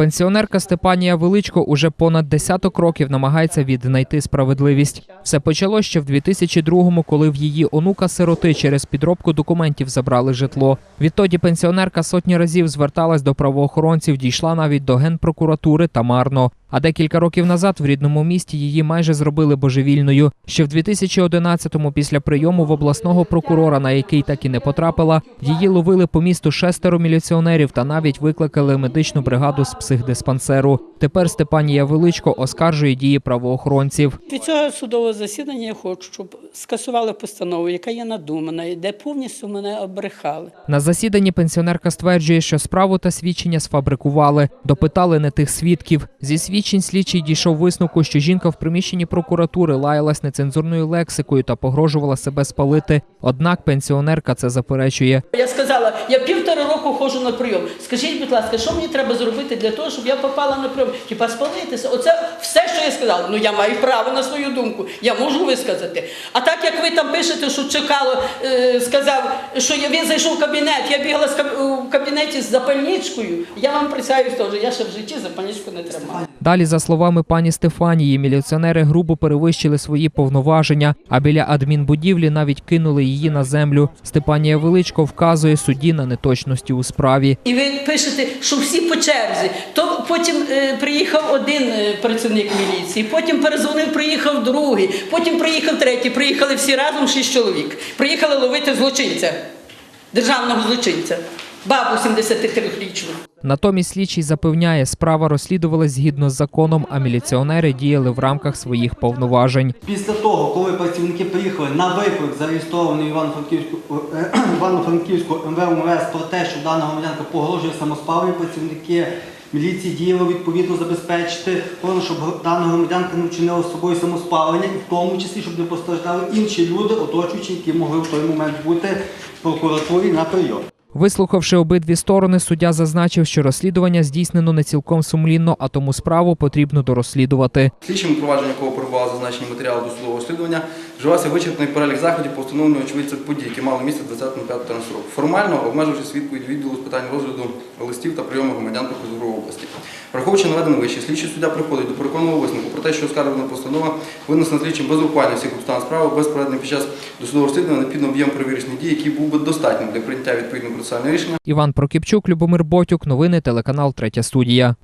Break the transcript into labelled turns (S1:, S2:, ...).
S1: Пенсіонерка Степанія Величко уже понад десяток років намагається віднайти справедливість. Все почалось ще в 2002-му, коли в її онука сироти через підробку документів забрали житло. Відтоді пенсіонерка сотні разів зверталась до правоохоронців, дійшла навіть до генпрокуратури та марно. А декілька років назад в рідному місті її майже зробили божевільною. Ще в 2011-му, після прийому в обласного прокурора, на який так і не потрапила, її ловили по місту шестеро міліціонерів та навіть викликали медичну бригаду з психдиспансеру. Тепер Степанія Величко оскаржує дії правоохоронців.
S2: Від цього судового засідання я хочу, щоб скасували постанову, яка є надумана, де повністю мене обрехали.
S1: На засіданні пенсіонерка стверджує, що справу та свідчення сфабрикували, допитали не тих свідків. Зі свідчень слідчий дійшов висновку, що жінка в приміщенні прокуратури лаялась нецензурною лексикою та погрожувала себе спалити. Однак пенсіонерка це заперечує.
S2: Я сказала, я півтора року ходжу на прийом. Скажіть, будь ласка, що мені треба зробити для того, щоб я попала на прийом? Хіба спалитися? Оце все, що я сказала. Ну я маю право на свою думку. Я можу висказати. А так як ви там пишете, що чекало, е, сказав, що він зайшов в кабінет, я бігала з каб- кабінеті з запальничкою. Я вам присягаюсь теж, я ще в житті запальничку не тримала.
S1: Далі, за словами пані Стефанії, міліціонери грубо перевищили свої повноваження, а біля адмінбудівлі навіть кинули її на землю. Степанія Величко вказує судді на неточності у справі.
S2: І ви пишете, що всі по черзі. То потім е, приїхав один е, працівник міліції, потім перезвонив, приїхав другий, потім приїхав третій. Приїхали всі разом шість чоловік. Приїхали ловити злочинця, державного злочинця, бабу 73-річну.
S1: Натомість слідчий запевняє, справа розслідувалась згідно з законом, а міліціонери діяли в рамках своїх повноважень.
S3: Після того, коли працівники приїхали на виклик, зареєстрований Івано-Франківську МВМС про те, що дана громадянка погрожує самоспалою, працівники міліції діяли відповідно забезпечити, щоб дана громадянка не вчинила з собою самоспалення, і в тому числі, щоб не постраждали інші люди, оточуючі, які могли в той момент бути в прокуратурі на прийом.
S1: Вислухавши обидві сторони, суддя зазначив, що розслідування здійснено не цілком сумлінно, а тому справу потрібно дорозслідувати.
S4: Слідчим провадження якого перебували зазначені матеріали до судового розслідування, вживався вичерпний перелік заходів по встановленню очевидців подій, які мали місце 20.05 року. Формально обмежившись відповідь відділу з питань розгляду листів та прийому громадян прокуратури області. Враховуючи наведене вище, слідчий суддя приходить до переконаного висновку про те, що оскаржена постанова винесена слідчим без урахування всіх обставин справи, без проведення під час досудового розслідування необхідно об'єм перевірочних дій, який був би достатнім для прийняття відповідного процесуального рішення.
S1: Іван Прокіпчук, Любомир Ботюк, новини телеканал Третя студія.